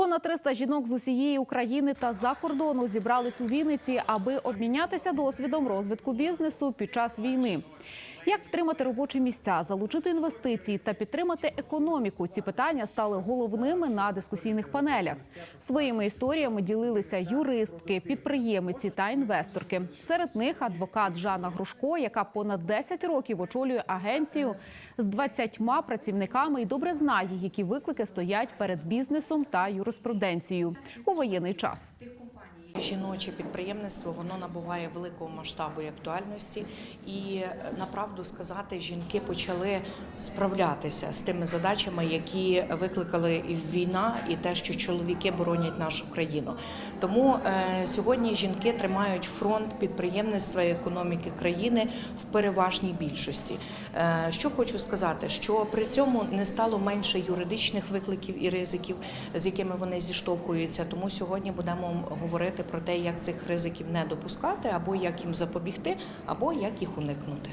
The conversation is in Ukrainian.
Понад 300 жінок з усієї України та за кордону зібрались у Вінниці, аби обмінятися досвідом розвитку бізнесу під час війни. Як втримати робочі місця, залучити інвестиції та підтримати економіку? Ці питання стали головними на дискусійних панелях. Своїми історіями ділилися юристки, підприємиці та інвесторки. Серед них адвокат Жанна Грушко, яка понад 10 років очолює агенцію з 20 працівниками і добре знає, які виклики стоять перед бізнесом та юриспруденцією у воєнний час. Жіноче підприємництво воно набуває великого масштабу і актуальності, і е, направду сказати, жінки почали справлятися з тими задачами, які викликали і війна, і те, що чоловіки боронять нашу країну. Тому е, сьогодні жінки тримають фронт підприємництва і економіки країни в переважній більшості. Е, що хочу сказати, що при цьому не стало менше юридичних викликів і ризиків, з якими вони зіштовхуються. Тому сьогодні будемо говорити про те, як цих ризиків не допускати, або як їм запобігти, або як їх уникнути.